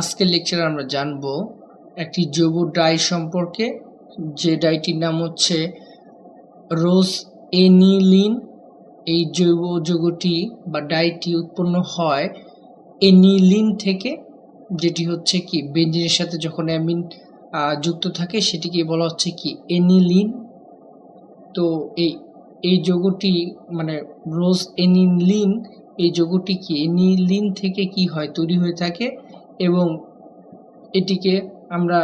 আজকের লেকচারে আমরা জানব একটি জৈব ডাই সম্পর্কে, যে ডাইটির নাম হচ্ছে রোজ এনিলিন এই জৈব যৌগটি বা ডাইটি উৎপন্ন হয় এনিলিন থেকে, যেটি হচ্ছে কি বেঞ্জিনের সাথে যখন অ্যামিন যুক্ত থাকে, সেটিকে বলা হচ্ছে কি এনিলিন তো এই এই যৌগটি মানে রোজ এনিলিন এই যৌগটি কি এনিলিন থেকে কি হয়, তৈরি হয়ে থাকে এবং এটিকে আমরা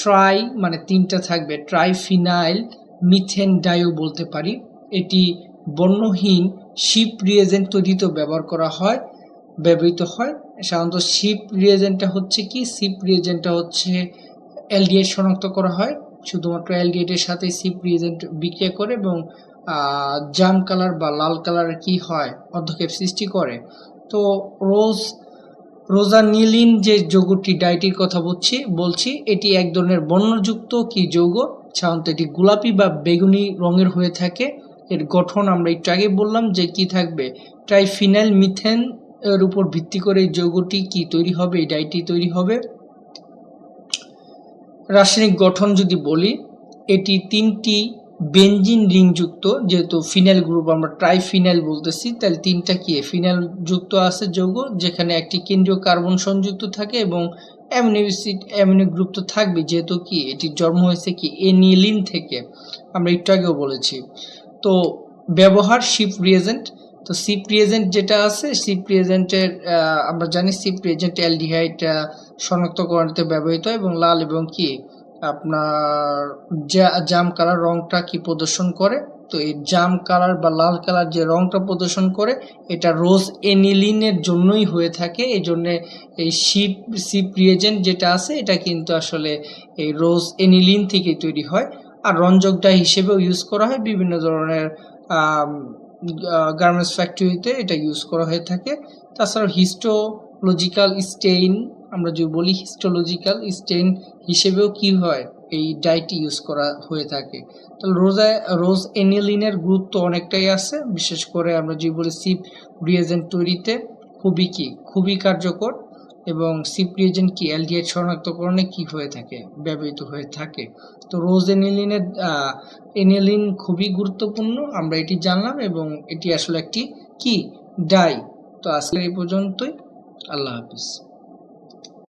ট্রাই মানে তিনটা থাকবে ট্রাইফিনাইল মিথেন ডাইও বলতে পারি। এটি বর্ণহীন শিপ রিয়েজেন্ট তৈরিতেও ব্যবহার করা হয়, ব্যবহৃত হয়। সাধারণত শিপ রিয়েজেন্টটা হচ্ছে কি? শিপ রিয়েজেন্টটা হচ্ছে এলডিএট শনাক্ত করা হয়। শুধুমাত্র এলডিএট এর সাথে শিপ রিয়েজেন্ট বিক্রিয়া করে এবং জাম কালার বা লাল কালার কি হয় অর্ধক্ষেপ সৃষ্টি করে। তো রোজ রোজানিলিন যে যৌগটি ডাইটির কথা বলছি বলছি, এটি এক ধরনের বর্ণযুক্ত কি যৌগ, সাধারণত এটি গোলাপি বা বেগুনি রঙের হয়ে থাকে। এর গঠন আমরা একটু আগে বললাম যে কি থাকবে? ট্রাইফিনাইল মিথেন এর উপর ভিত্তি করে যৌগটি কি তৈরি হবে? এই ডাইটি তৈরি হবে। রাসায়নিক গঠন যদি বলি, এটি তিনটি বেনজিন রিংযুক্ত, যেহেতু ফিনাইল গ্রুপ আমরা ট্রাইফিনাইল বলতেছি, তাহলে তিনটা কি? ফিনাইল যুক্ত আছে যৌগ, যেখানে একটি কেন্দ্রীয় কার্বন সংযুক্ত থাকে এবং অ্যামিনো অ্যাসিড অ্যামিনো গ্রুপ তো থাকবে, যেহেতু কি? এটির জন্ম হয়েছে কি? এনিলিন থেকে, আমরা একটু আগেও বলেছি। তো ব্যবহার শিপ রিয়েজেন্ট তো সিপ রিয়েজেন্ট যেটা আছে সিপ রিয়েজেন্টের আমরা জানি সিপ রিয়েজেন্ট অ্যালডিহাইড শনাক্তকরণে ব্যবহৃত এবং লাল এবং কি? আপনার জাম কালার রংটা কি প্রদর্শন করে? তো এই জাম কালার বা লাল কালার যে রংটা প্রদর্শন করে, এটা রোজ এনিলিনের জন্যই হয়ে থাকে। এই জন্যে এই শিপ সিপ রিয়েজেন্ট যেটা আছে, এটা কিন্তু আসলে এই রোজ এনিলিন থেকে তৈরি হয়। আর রঞ্জক ডাই হিসেবেও ইউজ করা হয়। বিভিন্ন ধরনের গার্মেন্টস ফ্যাক্টরিতে এটা ইউজ করা হয়ে থাকে। তাছাড়াও হিস্টোলজিক্যাল স্টেইন আমরা যদি বলি হিস্টোলজিক্যাল স্টেইন হিসেবেও কি হয়? এই ডাইটি ইউজ করা হয়ে থাকে। তাহলে রোজা রোজ এনিলিনের গুরুত্ব অনেকটাই আছে। বিশেষ করে আমরা যদি বলি সিপ রিয়েজেন্ট তৈরিতে খুবই কি? খুবই কার্যকর। এবং সিপ রিয়েজেন্ট কি? এলডিএইচ শনাক্তকরণে কি হয়ে থাকে? ব্যবহৃত হয়ে থাকে। তো রোজ এনিলিনের এনিলিন খুবই গুরুত্বপূর্ণ। আমরা এটি জানলাম এবং এটি আসলে একটি কি? ডাই তো আজকের এই পর্যন্তই। আল্লাহ হাফিজ।